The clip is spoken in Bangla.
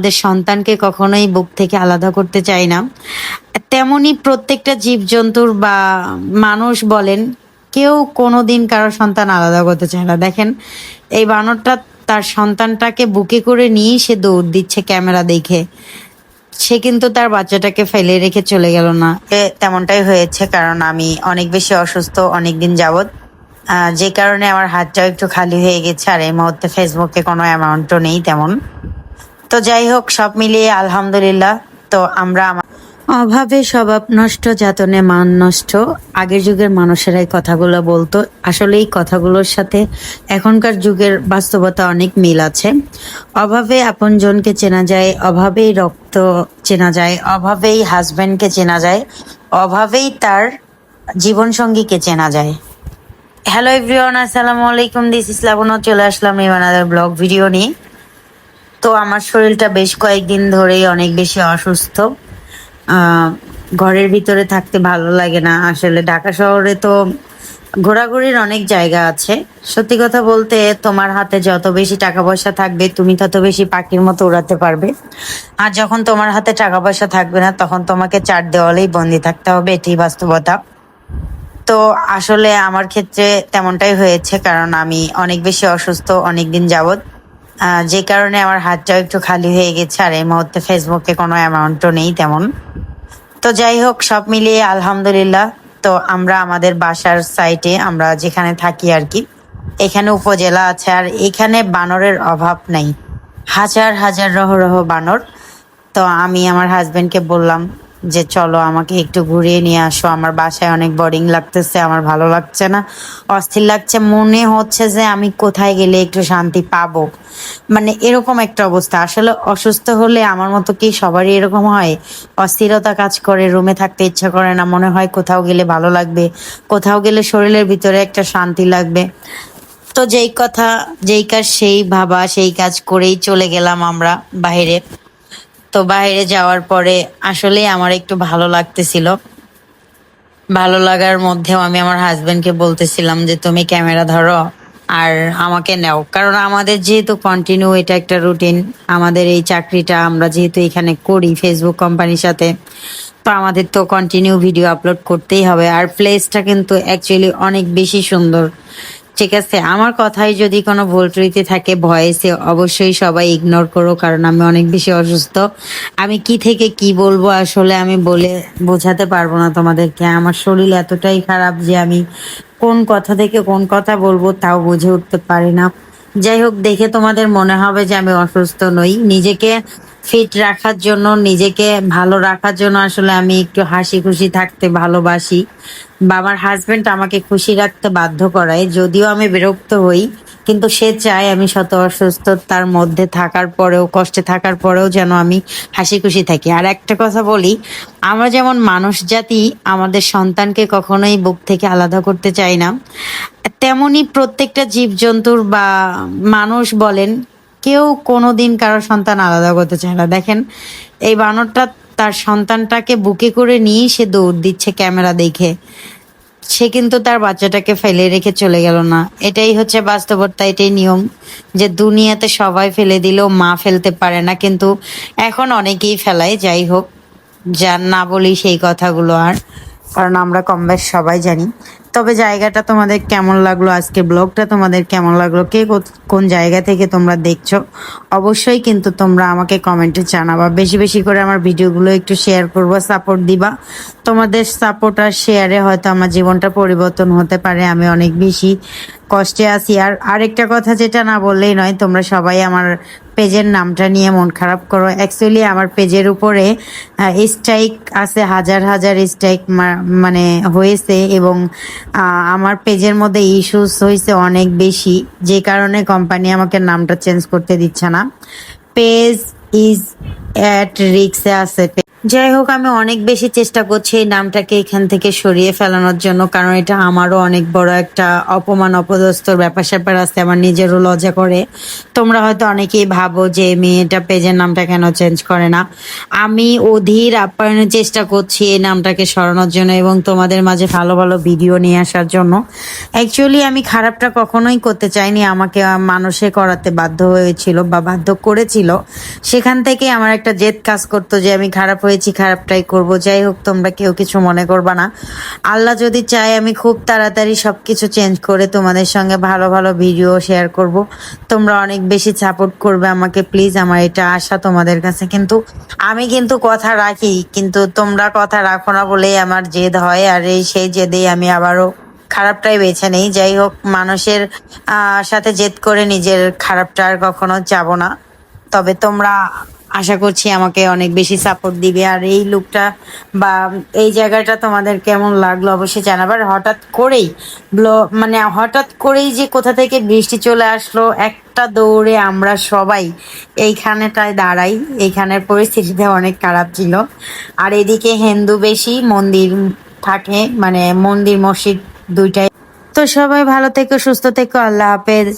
আমাদের সন্তানকে কখনোই বুক থেকে আলাদা করতে চাই না। তেমনি প্রত্যেকটা জীবজন্তুর বা মানুষ বলেন, কেউ কোনো দিন কারও সন্তান আলাদা করতে চায় না। দেখেন, এই বানরটা তার সন্তানটাকে বুকে করে নিয়ে সে দৌড় দিচ্ছে ক্যামেরা দেখে। সে কিন্তু তার বাচ্চাটাকে ফেলে রেখে চলে গেল না। তেমনটাই হয়েছে, কারণ আমি অনেক বেশি অসুস্থ অনেক দিন যাবৎ যে কারণে আমার হাতটাও একটু খালি হয়ে গেছে, আর এই মুহূর্তে ফেসবুকে কোনো অ্যামাউন্টও নেই তেমন। তো যাই হোক, সব মিলিয়ে আলহামদুলিল্লাহ। তো আমরা অভাবে স্বভাব নষ্ট, যাতনে মান নষ্ট। আগের যুগের মানুষেরাই কথাগুলো বলতো। আসলে এই কথাগুলোর সাথে এখনকার যুগের বাস্তবতা অনেক মিল আছে। অভাবে আপনজনকে চেনা যায়, অভাবেই রক্ত চেনা যায়, অভাবেই হাজবেন্ডকে চেনা যায়, অভাবেই তার জীবনসঙ্গীকে চেনা যায়। হ্যালো এভরিওয়ান আসসালামু আলাইকুম দিস ইসলামন চলে আসলাম ইমানাদের ব্লগ ভিডিও নিয়ে। তো আমার শরীরটা বেশ কয়েকদিন ধরেই অনেক বেশি অসুস্থ। ঘরের ভিতরে থাকতে ভালো লাগে না। আসলে ঢাকা শহরে তো ঘোরাঘুরির অনেক জায়গা আছে। সত্যি কথা বলতে তোমার হাতে যত বেশি টাকা পয়সা থাকবে তুমি তত বেশি পাখির মতো উড়াতে পারবে। আর যখন তোমার হাতে টাকা পয়সা থাকবে না তখন তোমাকে চার দেওয়ালেই বন্দি থাকতে হবে। এটি বাস্তবতা। তো আসলে আমার ক্ষেত্রে তেমনটাই হয়েছে কারণ আমি অনেক বেশি অসুস্থ অনেক দিন আহ, যে কারণে আমার হাতটাও একটু খালি হয়ে গেছে আর এই মুহূর্তে ফেসবুকে কোনো অ্যামাউন্টও নেই তেমন। তো যাই হোক, সব মিলিয়ে আলহামদুলিল্লাহ। তো আমরা আমাদের বাসার সাইটে আমরা যেখানে থাকি আর কি, এখানে উপজেলা আছে আর এখানে বানরের অভাব নাই। হাজার হাজার রহ রহ বানর। তো আমি আমার হাজবেন্ডকে বললাম যে চলো আমাকে একটু ঘুরিয়ে নিয়ে আসো, আমার বাসায় অনেক বোরিং লাগতেছে, আমার ভালো লাগছে না। অস্থির লাগছে, মনে হচ্ছে যে আমি কোথায় গেলে একটু শান্তি পাবো। মানে এরকম একটা অবস্থা। আসলে অসুস্থ হলে আমার মতো কি সবারই এরকম হয়? অস্থিরতা কাজ করে, রুমে থাকতে ইচ্ছা করে না, মনে হয় কোথাও গেলে ভালো লাগবে, কোথাও গেলে শরীরের ভিতরে একটা শান্তি লাগবে। তো যেই কথা, যেই কাজ, সেই ভাবা, সেই কাজ করেই চলে গেলাম আমরা বাইরে তো বাইরে যাওয়ার পরে আসলে আমার একটু ভালো লাগতেছিল। ভালো লাগার মধ্যেও আমি আমার হাজবেন্ডকে বলতেছিলাম যে, তুমি ক্যামেরা ধরো আর আমাকে নাও। কারণ আমাদের যেহেতু কন্টিনিউ এটা একটা রুটিন আমাদের এই চাকরিটা আমরা যেহেতু এখানে করি ফেসবুক কোম্পানির সাথে, তো আমাদের তো কন্টিনিউ ভিডিও আপলোড করতেই হবে। আর প্লেসটা কিন্তু অ্যাকচুয়ালি অনেক বেশি সুন্দর। ঠিক আছে, আমার কথায় যদি কোনো ভুল ত্রুটি থাকে, ভয়েসে অবশ্যই সবাই ইগনোর করো, কারণ আমি অনেক বেশি অসুস্থ। আমি কি থেকে কি বলব আসলে আমি বলে বোঝাতে পারব না তোমাদেরকে। আমার শরীর এতটাই খারাপ যে আমি কোন কথা থেকে কোন কথা বলব তাও বুঝে উঠতে পারি না। যাই হোক, দেখে তোমাদের মনে হবে যে আমি অসুস্থ নই। নিজেকে ফিট রাখার জন্য, নিজেকে ভালো রাখার জন্য আসলে আমি একটু হাসি খুশি থাকতে ভালোবাসি। বা আমার হাজবেন্ড আমাকে খুশি রাখতে বাধ্য করায়, যদিও আমি বিরক্ত হই, কিন্তু সে চায় আমি শত অসুস্থতার মধ্যে থাকার পরেও, কষ্টে থাকার পরেও যেন আমি হাসি খুশি থাকি। আর একটা কথা বলি, আমরা যেমন মানুষ জাতি, আমাদের সন্তানকে কখনোই বুক থেকে আলাদা করতে চাই না। তেমনি প্রত্যেকটা জীবজন্তুর বা মানুষ বলেন কেউ কোনো দিন কারও সন্তান আলাদা করতে চায় না। দেখেন, এই বানরটা তার সন্তানটাকে বুকে করে নিয়ে সে দৌড় দিচ্ছে ক্যামেরা দেখে। সে কিন্তু তার বাচ্চাটাকে ফেলে রেখে চলে গেল না। এটাই হচ্ছে বাস্তবতা, এটাই নিয়ম যে দুনিয়াতে সবাই ফেলে দিলেও মা ফেলতে পারে না। কিন্তু এখন অনেকেই ফেলায়, যাই হোক যা না বলি সেই কথাগুলো আর। কারণ আমরা কম সবাই জানি। তবে জায়গাটা তোমাদের কেমন লাগল আজকে ব্লগটা? তোমাদের কেমন লাগল? কে কোন জায়গা থেকে তোমরা দেখছ? অবশ্যই কিন্তু তোমরা আমাকে কমেন্টে জানাবা। বেশি বেশি করে আমার ভিডিওগুলো একটু শেয়ার করব সাপোর্ট দিবা। তোমাদের সাপোর্ট আর শেয়ারে হয়তো আমার জীবনটা পরিবর্তন হতে পারে, আমি অনেক বেশি কষ্টে আছি। আর আরেকটা কথা যেটা না বললেই নয়, তোমরা সবাই আমার পেজের নামটা নিয়ে মন খারাপ করো। অ্যাকচুয়ালি আমার পেজের উপরে স্ট্রাইক আছে, হাজার হাজার স্ট্রাইক মানে হয়েছে এবং আমার পেজের মধ্যে ইস্যুস হয়েছে অনেক বেশি, যে কারণে কোম্পানি আমাকে নামটা চেঞ্জ করতে দিচ্ছে না। পেজ ইজ অ্যাট রিক্সে আছে। যাই হোক, আমি অনেক বেশি চেষ্টা করছি এই নামটাকে এখান থেকে সরিয়ে ফেলানোর জন্য, কারণ এটা আমারও অনেক বড় একটা অপমান, অপদস্থর ব্যাপার স্যাপার আছে, আমার নিজেরও লজ্জা করে। তোমরা হয়তো অনেকেই ভাবো যে মেয়েটা পেজের নামটা কেন চেঞ্জ করে না। আমি অধীর আপ্যায়নের চেষ্টা করছি এই নামটাকে সরানোর জন্য এবং তোমাদের মাঝে ভালো ভালো ভিডিও নিয়ে আসার জন্য। অ্যাকচুয়ালি আমি খারাপটা কখনোই করতে চাইনি, আমাকে মানুষে করাতে বাধ্য হয়েছিল বা বাধ্য করেছিল। সেখান থেকে আমার একটা জেদ কাজ করতো যে আমি খারাপ হয়েছি খারাপটাই করব। যাই হোক, তোমরা কেউ কিছু মনে করবা না। আল্লাহ যদি চায়, আমি খুব তাড়াতাড়ি সবকিছু চেঞ্জ করে তোমাদের সঙ্গে ভালো ভালো ভিডিও শেয়ার করব। তোমরা অনেক বেশি সাপোর্ট করবে আমাকে প্লিজ আমার এটা আশা তোমাদের কাছে। কিন্তু আমি কিন্তু কথা রাখি, কিন্তু তোমরা কথা রাখো না বলেই আমার জেদ হয়, আর এই সেই জেদেই আমি আবারও খারাপটাই বেছে নেই। যাই হোক, মানুষের সাথে জেদ করে নিজের খারাপটা আর কখনো যাব না। তবে তোমরা আশা করছি আমাকে অনেক বেশি সাপোর্ট দিবে। আর এই লুকটা বা এই জায়গাটা তোমাদের কেমন লাগল অবশ্যই জানাবার হঠাৎ করেই মানে হঠাৎ করেই যে কোথা থেকে বৃষ্টি চলে আসলো, একটা দৌড়ে আমরা সবাই এইখানেটায় দাঁড়াই। এইখানের পরিস্থিতিতে অনেক খারাপ ছিল। আর এদিকে হিন্দু বেশি, মন্দির থাকে মানে মন্দির, মসজিদ দুইটাই। তো সবাই ভালো থেকো, সুস্থ থেকো, আল্লাহ হাফেজ।